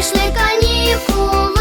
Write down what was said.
прийшли канікули.